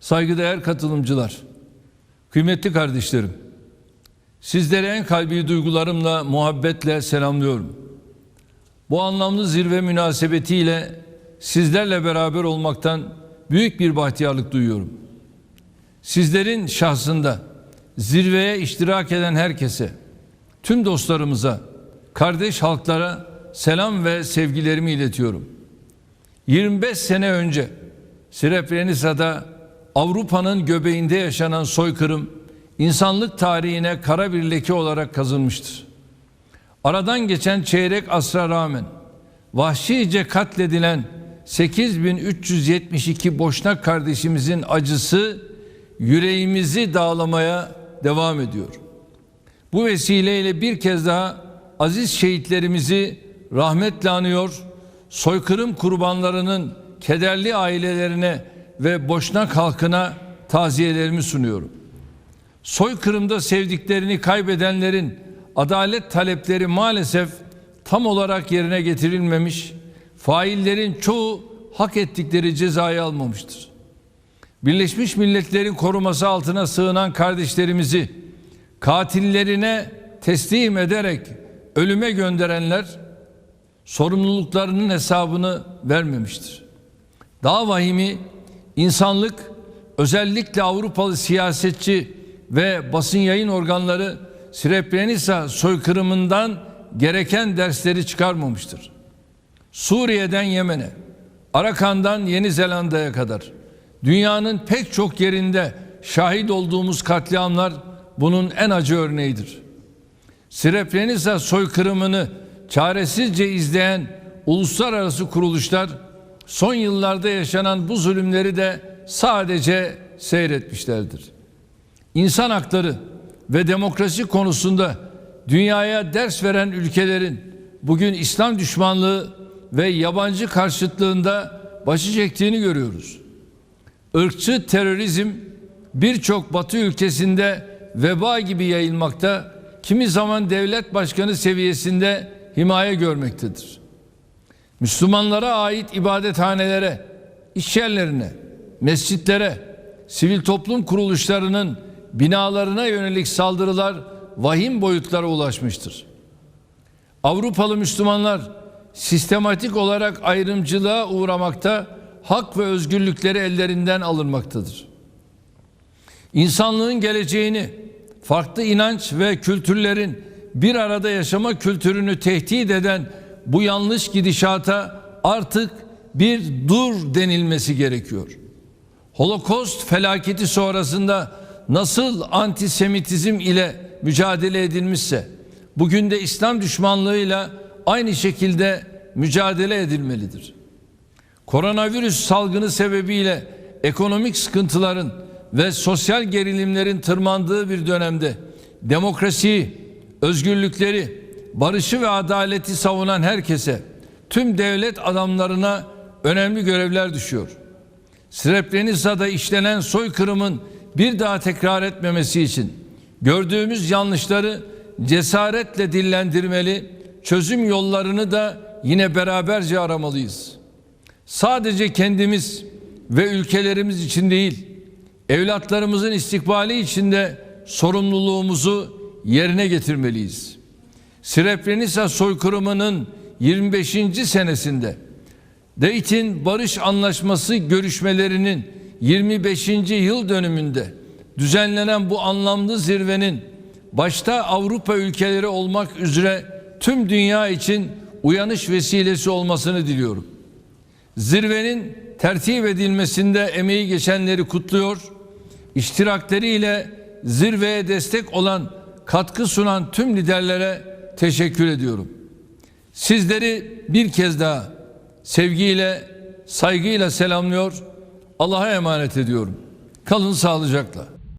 saygıdeğer katılımcılar, kıymetli kardeşlerim, sizleri en kalbi duygularımla, muhabbetle selamlıyorum. Bu anlamlı zirve münasebetiyle sizlerle beraber olmaktan büyük bir bahtiyarlık duyuyorum. Sizlerin şahsında zirveye iştirak eden herkese, tüm dostlarımıza, kardeş halklara selam ve sevgilerimi iletiyorum. 25 sene önce Srebrenica'da Avrupa'nın göbeğinde yaşanan soykırım insanlık tarihine kara bir leke olarak kazınmıştır. Aradan geçen çeyrek asra rağmen vahşice katledilen 8372 Boşnak kardeşimizin acısı yüreğimizi dağlamaya devam ediyor. Bu vesileyle bir kez daha aziz şehitlerimizi rahmetle anıyor, soykırım kurbanlarının kederli ailelerine ve Boşnak halkına taziyelerimi sunuyorum. Soykırımda sevdiklerini kaybedenlerin adalet talepleri maalesef tam olarak yerine getirilmemiş, faillerin çoğu hak ettikleri cezayı almamıştır. Birleşmiş Milletler'in koruması altına sığınan kardeşlerimizi katillerine teslim ederek ölüme gönderenler sorumluluklarının hesabını vermemiştir. Daha vahimi insanlık özellikle Avrupalı siyasetçi ve basın yayın organları Srebrenica soykırımından gereken dersleri çıkarmamıştır. Suriye'den Yemen'e, Arakan'dan Yeni Zelanda'ya kadar dünyanın pek çok yerinde şahit olduğumuz katliamlar bunun en acı örneğidir. Srebrenica soykırımını çaresizce izleyen uluslararası kuruluşlar son yıllarda yaşanan bu zulümleri de sadece seyretmişlerdir. İnsan hakları ve demokrasi konusunda dünyaya ders veren ülkelerin bugün İslam düşmanlığı ve yabancı karşıtlığında başı çektiğini görüyoruz. Irkçı terörizm birçok batı ülkesinde veba gibi yayılmakta, kimi zaman devlet başkanı seviyesinde himaye görmektedir. Müslümanlara ait ibadethanelere, iş yerlerine, mescitlere, sivil toplum kuruluşlarının binalarına yönelik saldırılar vahim boyutlara ulaşmıştır. Avrupalı Müslümanlar sistematik olarak ayrımcılığa uğramakta, hak ve özgürlükleri ellerinden alınmaktadır. İnsanlığın geleceğini, farklı inanç ve kültürlerin bir arada yaşama kültürünü tehdit eden bu yanlış gidişata artık bir dur denilmesi gerekiyor. Holokost felaketi sonrasında nasıl antisemitizm ile mücadele edilmişse bugün de İslam düşmanlığıyla aynı şekilde mücadele edilmelidir. Koronavirüs salgını sebebiyle ekonomik sıkıntıların ve sosyal gerilimlerin tırmandığı bir dönemde demokrasiyi, özgürlükleri, barışı ve adaleti savunan herkese, tüm devlet adamlarına önemli görevler düşüyor. Srebrenica'da işlenen soykırımın bir daha tekrar etmemesi için gördüğümüz yanlışları cesaretle dillendirmeli, çözüm yollarını da yine beraberce aramalıyız. Sadece kendimiz ve ülkelerimiz için değil, evlatlarımızın istikbali için de sorumluluğumuzu yerine getirmeliyiz. Srebrenica soykırımının 25. senesinde Dayton Barış Anlaşması görüşmelerinin 25. yıl dönümünde düzenlenen bu anlamlı zirvenin başta Avrupa ülkeleri olmak üzere tüm dünya için uyanış vesilesi olmasını diliyorum. Zirvenin tertip edilmesinde emeği geçenleri kutluyor, iştirakleriyle zirveye destek olan, katkı sunan tüm liderlere teşekkür ediyorum. Sizleri bir kez daha sevgiyle, saygıyla selamlıyor, Allah'a emanet ediyorum. Kalın sağlıcakla.